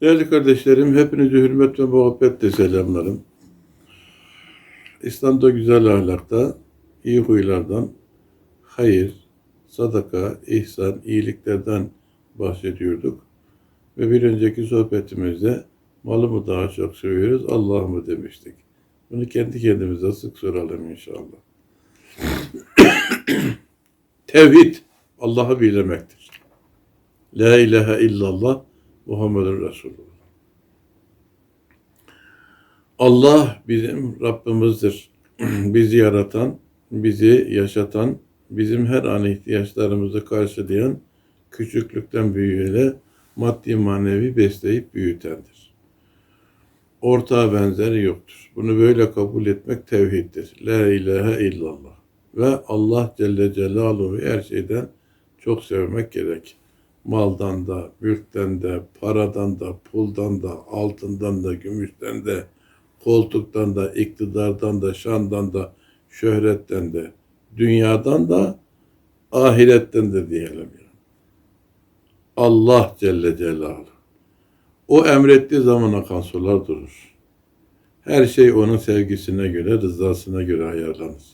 Değerli kardeşlerim, hepinizi hürmet ve muhabbetle selamlarım. İslam'da güzel ahlakta, iyi huylardan, hayır, sadaka, ihsan, iyiliklerden bahsediyorduk. Ve bir önceki sohbetimizde malı mı daha çok seviyoruz, Allah mı demiştik. Bunu kendi kendimize sık soralım inşallah. Tevhid, Allah'ı bilmektir. La ilahe illallah, Muhammedur Resulullah. Allah bizim Rabbimizdir. bizi yaratan, bizi yaşatan, bizim her an ihtiyaçlarımızı karşılayan, küçüklükten büyüyele maddi manevi besleyip büyütendir. Ortağa benzeri yoktur. Bunu böyle kabul etmek tevhiddir. La ilahe illallah. Ve Allah Celle Celaluhu her şeyden çok sevmek gerek. Maldan da, mülkten de, paradan da, puldan da, altından da, gümüşten de, koltuktan da, iktidardan da, şandan da, şöhretten de, dünyadan da, ahiretten de diyelim. Allah Celle Celaluhu. O emrettiği zaman akan sular durur. Her şey onun sevgisine göre, rızasına göre ayarlanır.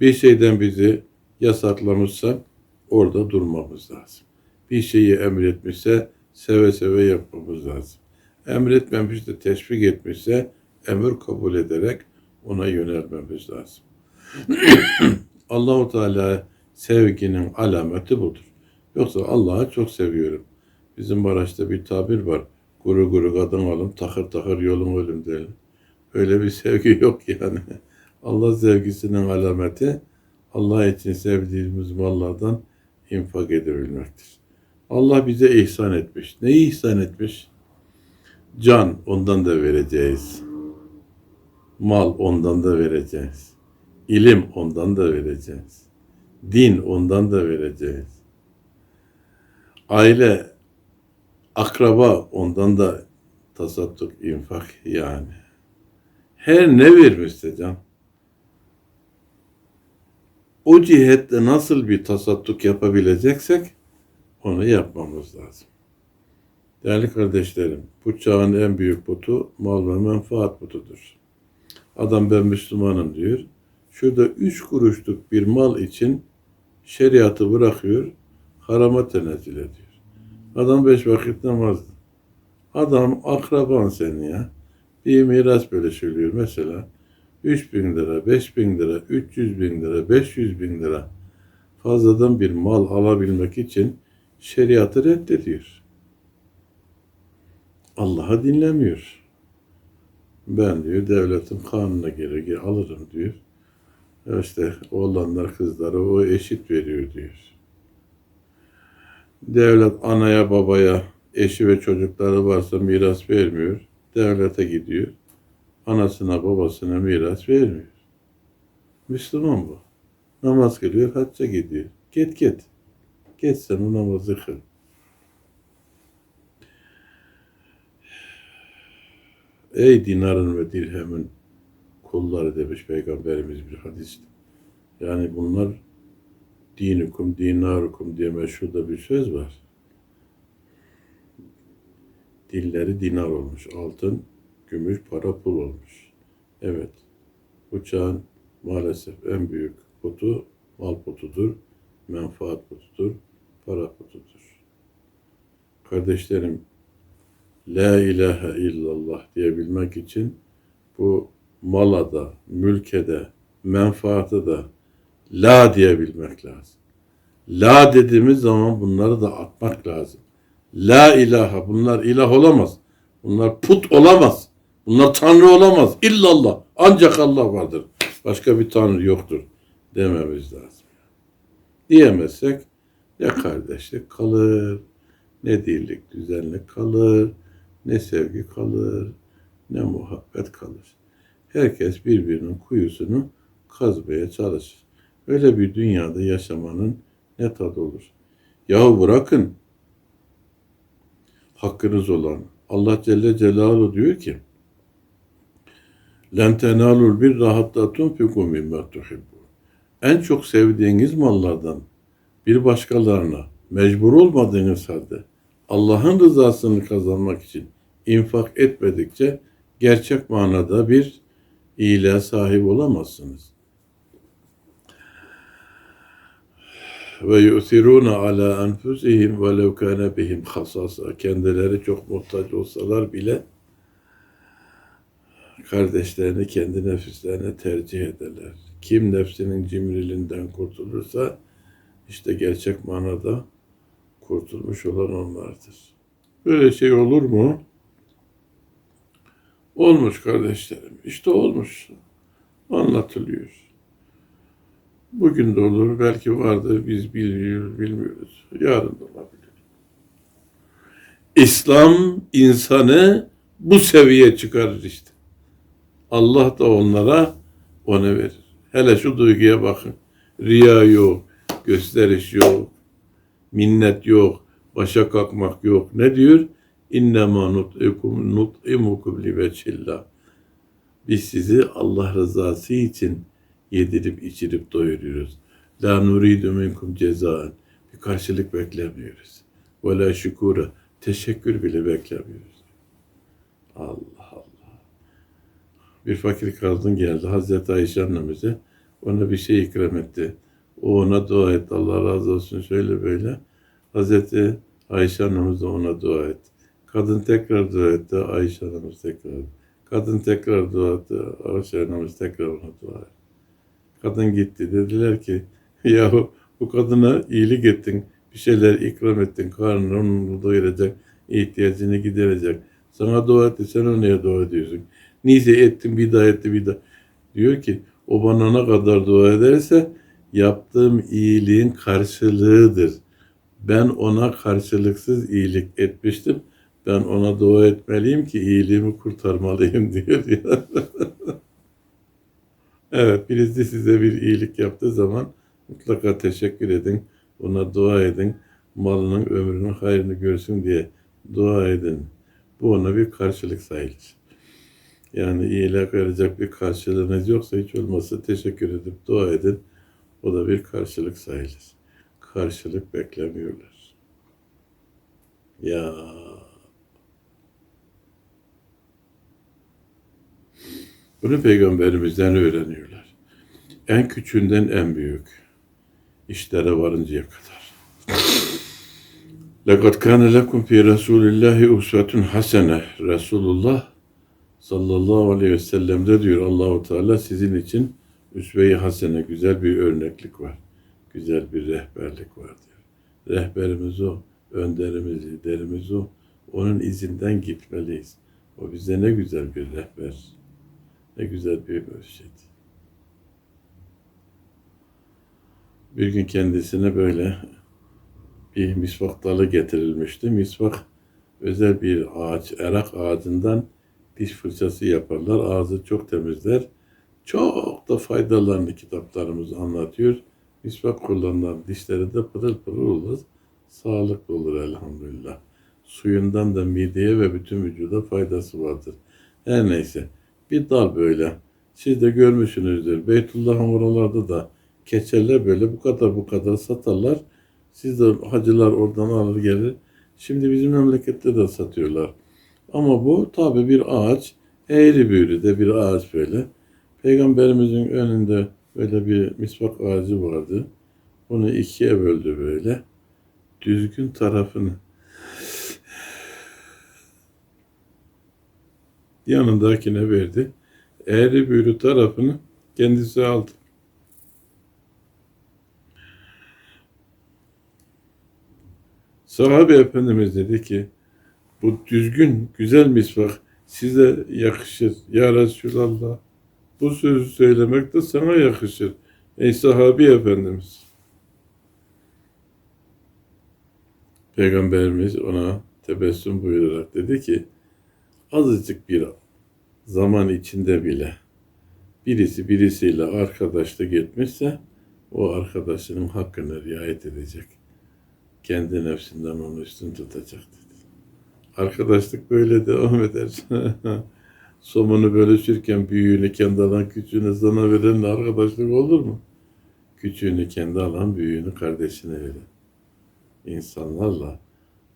Bir şeyden bizi yasaklamışsa orada durmamız lazım. Bir şeyi emretmişse seve seve yapmamız lazım. Emretmemiş de teşvik etmişse emir kabul ederek ona yönelmemiz lazım. Allahu Teala sevginin alameti budur. Yoksa Allah'ı çok seviyorum. Bizim Maraş'ta bir tabir var. Guru guru kadın alın, takır takır yolun ölüm diyelim. Öyle bir sevgi yok yani. Allah sevgisinin alameti Allah için sevdiğimiz mallardan infak edebilmektir. Allah bize ihsan etmiş. Neyi ihsan etmiş? Can ondan da vereceğiz. Mal ondan da vereceğiz. İlim ondan da vereceğiz. Din ondan da vereceğiz. Aile, akraba ondan da tasadduk, infak yani. Her ne vermişse can. O cihette nasıl bir tasadduk yapabileceksek onu yapmamız lazım. Değerli kardeşlerim, bu çağın en büyük butu mal ve menfaat butudur. Adam ben Müslümanım diyor. Şurada üç kuruşluk bir mal için şeriatı bırakıyor, harama tenezzül ediyor. Adam beş vakit namazdı. Adam akraban senin ya. Bir miras böyle söylüyor mesela. 3 bin lira, 5 bin lira, 300 bin lira, 500 bin lira fazladan bir mal alabilmek için şeriatı reddediyor. Allah'ı dinlemiyor. Ben diyor devletin kanuna göre alırım diyor. İşte oğlanlar kızlara o eşit veriyor diyor. Devlet anaya babaya eşi ve çocukları varsa miras vermiyor. Devlete gidiyor. Anasına babasına miras vermiyor. Müslüman bu. Namaz kılıyor, hacca gidiyor. Git git. Git sen o namazı kıl. Ey dinarın ve dirhemin kulları demiş Peygamberimiz bir hadiste. Yani bunlar dinikum, dinarukum diye meşhurda bir söz var. Dilleri dinar olmuş. Altın, gümüş, para, pul olmuş. Evet. Bu çağın maalesef en büyük putu mal putudur, menfaat putudur, para putudur. Kardeşlerim, La ilahe illallah diyebilmek için bu mala da, mülke de, menfaatı da la diyebilmek lazım. La dediğimiz zaman bunları da atmak lazım. La ilahe, bunlar ilah olamaz. Bunlar put olamaz. Bunlar tanrı olamaz. İllallah. Ancak Allah vardır. Başka bir tanrı yoktur dememiz lazım. Diyemezsek ne kardeşlik kalır, ne dirlik düzenlik kalır, ne sevgi kalır, ne muhabbet kalır. Herkes birbirinin kuyusunu kazmaya çalışır. Öyle bir dünyada yaşamanın ne tadı olur. Yahu bırakın hakkınız olan. Allah Celle Celaluhu diyor ki tenalul bir rahatta tunfiku mimma tuhibbu. En çok sevdiğiniz mallardan bir başkalarına mecbur olmadığınız halde Allah'ın rızasını kazanmak için infak etmedikçe gerçek manada bir iyiliğe sahip olamazsınız. Ve yu'thiruna ala enfusihim ve lev kana bihim hasasa. Kendileri çok muhtaç olsalar bile kardeşlerini kendi nefislerine tercih ederler. Kim nefsinin cimriliğinden kurtulursa işte gerçek manada kurtulmuş olan onlardır. Böyle şey olur mu? Olmuş kardeşlerim. İşte olmuş. Anlatılıyor. Bugün de olur. Belki vardır. Biz biliyoruz, bilmiyoruz. Yarın da olabilir. İslam insanı bu seviyeye çıkarır işte. Allah da onlara onu verir. Hele şu duyguya bakın. Riya yok, gösteriş yok, minnet yok, başa kalkmak yok. Ne diyor? İnnemâ nut'ikum nut'imukum li veçillah. Biz sizi Allah rızası için yedirip içirip doyuruyoruz. La nuridu minkum cezaen. Bir karşılık beklemiyoruz. Ve la şükura. Teşekkür bile beklemiyoruz. Allah Allah. Bir fakir kadın geldi Hazreti Ayşe annemize. Ona bir şey ikram etti. O ona dua etti. Allah razı olsun şöyle böyle. Hazreti Ayşe annemiz de ona dua etti. Kadın tekrar dua etti. Ayşe annemiz tekrar. Kadın tekrar dua etti. Ayşe annemiz tekrar ona dua etti. Kadın gitti. Dediler ki yahu bu kadına iyilik ettin. Bir şeyler ikram ettin. Karnını doyuracak. ihtiyacını giderecek. Sana dua etti. Sen ona dua ediyorsun. Neyse ettin bir daha etti bir daha. Diyor ki o bana ne kadar dua ederse yaptığım iyiliğin karşılığıdır. Ben ona karşılıksız iyilik etmiştim. Ben ona dua etmeliyim ki iyiliğimi kurtarmalıyım diyor evet, birisi size bir iyilik yaptığı zaman mutlaka teşekkür edin. Ona dua edin. Malının ömrünün hayrını görsün diye dua edin. Bu ona bir karşılık sayılır. Yani iyilik verecek bir karşılığınız yoksa hiç olmazsa teşekkür edip dua edin. O da bir karşılık sayılır. Karşılık beklemiyorlar. Ya Bunu peygamberimizden öğreniyorlar. En küçüğünden en büyük. işlere varıncaya kadar. لَقَدْ كَانَ لَكُمْ فِي رَسُولِ اللّٰهِ اُسْوَةٌ حَسَنَةٌ Resulullah sallallahu aleyhi ve sellem'de diyor Allahu Teala sizin için üsve-i hasene güzel bir örneklik var. Güzel bir rehberlik var diyor. Rehberimiz o, önderimiz, liderimiz o. Onun izinden gitmeliyiz. O bize ne güzel bir rehber. Ne güzel bir mürşit. Bir gün kendisine böyle bir misvak dalı getirilmişti. Misvak özel bir ağaç, erak ağacından diş fırçası yaparlar. Ağzı çok temizler. Çok da faydalarını kitaplarımız anlatıyor. Misvak kullanılan dişleri de pırıl pırıl olur. Sağlıklı olur elhamdülillah. Suyundan da mideye ve bütün vücuda faydası vardır. Her neyse. Bir dal böyle. Siz de görmüşsünüzdür. Beytullah'ın oralarda da keçeler böyle bu kadar bu kadar satarlar. Siz de hacılar oradan alır gelir. Şimdi bizim memlekette de satıyorlar. Ama bu tabi bir ağaç. Eğri büğrü de bir ağaç böyle. Peygamberimizin önünde böyle bir misvak ağacı vardı. Onu ikiye böldü böyle. Düzgün tarafını yanındakine verdi. Eğri büğrü tarafını kendisi aldı. Sahabe Efendimiz dedi ki, bu düzgün, güzel misvak size yakışır. Ya Resulallah, bu sözü söylemek de sana yakışır. Ey sahabi Efendimiz. Peygamberimiz ona tebessüm buyurarak dedi ki, azıcık bir zaman içinde bile birisi birisiyle arkadaşlık etmişse o arkadaşının hakkını riayet edecek. Kendi nefsinden onu üstün tutacak dedi. Arkadaşlık böyle devam eder. Somunu bölüşürken büyüğünü kendi alan küçüğünü sana verenle arkadaşlık olur mu? Küçüğünü kendi alan büyüğünü kardeşine veren. İnsanlarla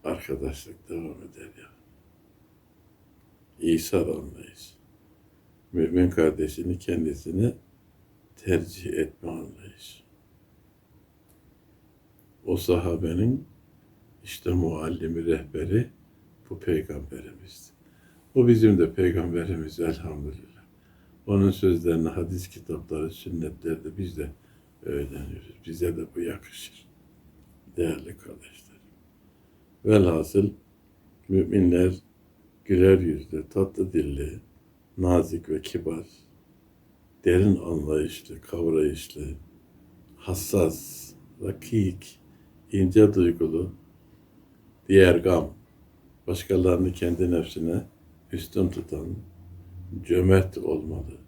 arkadaşlık devam eder ya. İsar anlayış. Mümin kardeşini kendisini tercih etme anlayış. O sahabenin işte muallimi rehberi bu peygamberimiz. O bizim de peygamberimiz elhamdülillah. Onun sözlerini hadis kitapları, sünnetlerde biz de öğreniyoruz. Bize de bu yakışır. Değerli kardeşler. Velhasıl müminler güler yüzlü, tatlı dilli, nazik ve kibar, derin anlayışlı, kavrayışlı, hassas, rakik, ince duygulu, diğer gam, başkalarını kendi nefsine üstün tutan, cömert olmalı,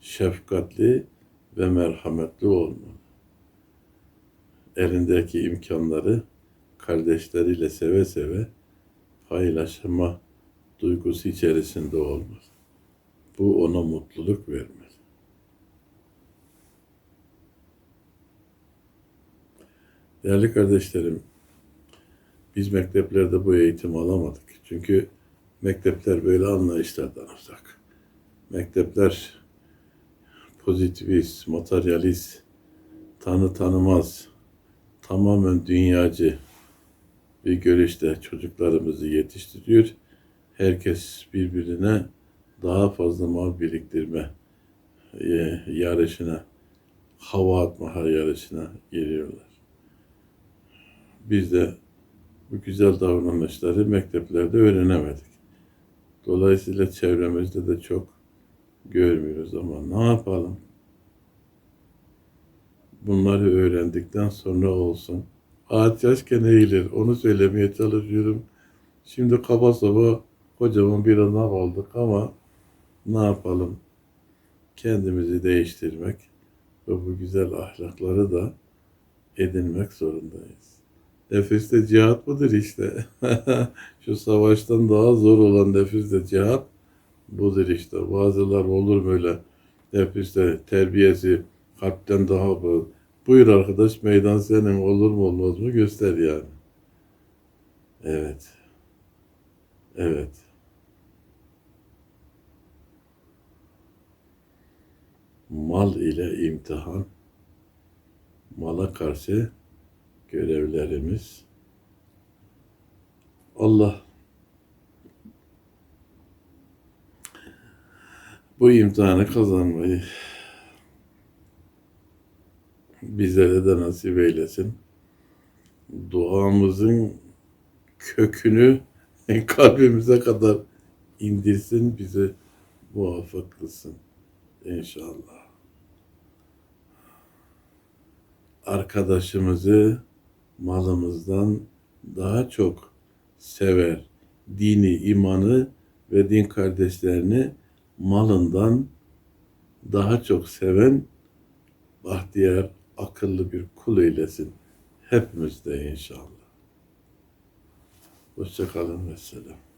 şefkatli ve merhametli olmalı. Elindeki imkanları kardeşleriyle seve seve paylaşma duygusu içerisinde olmalı. Bu ona mutluluk vermeli. Değerli kardeşlerim, biz mekteplerde bu eğitim alamadık. Çünkü mektepler böyle anlayışlardan uzak. Mektepler pozitivist, materyalist, tanı tanımaz, tamamen dünyacı bir görüşte çocuklarımızı yetiştiriyor. Herkes birbirine daha fazla mal biriktirme e, yarışına, hava atma yarışına giriyorlar. Biz de bu güzel davranışları mekteplerde öğrenemedik. Dolayısıyla çevremizde de çok görmüyoruz ama ne yapalım? Bunları öğrendikten sonra olsun. Ağaç yaşken eğilir. Onu söylemeye çalışıyorum. Şimdi kaba saba kocaman bir ana olduk ama ne yapalım? Kendimizi değiştirmek ve bu güzel ahlakları da edinmek zorundayız. Nefiste cihat budur işte. Şu savaştan daha zor olan nefiste cihat budur işte. Bazılar olur böyle nefiste terbiyesi kalpten daha bu. Buyur arkadaş meydan senin olur mu olmaz mı göster yani. Evet. Evet. Mal ile imtihan, mala karşı görevlerimiz. Allah bu imtihanı kazanmayı bizlere de nasip eylesin. Duamızın kökünü kalbimize kadar indirsin, bize muvaffak kılsın. İnşallah. Arkadaşımızı malımızdan daha çok sever. Dini, imanı ve din kardeşlerini malından daha çok seven bahtiyar, akıllı bir kul eylesin. Hepimiz de inşallah. Hoşçakalın ve selam.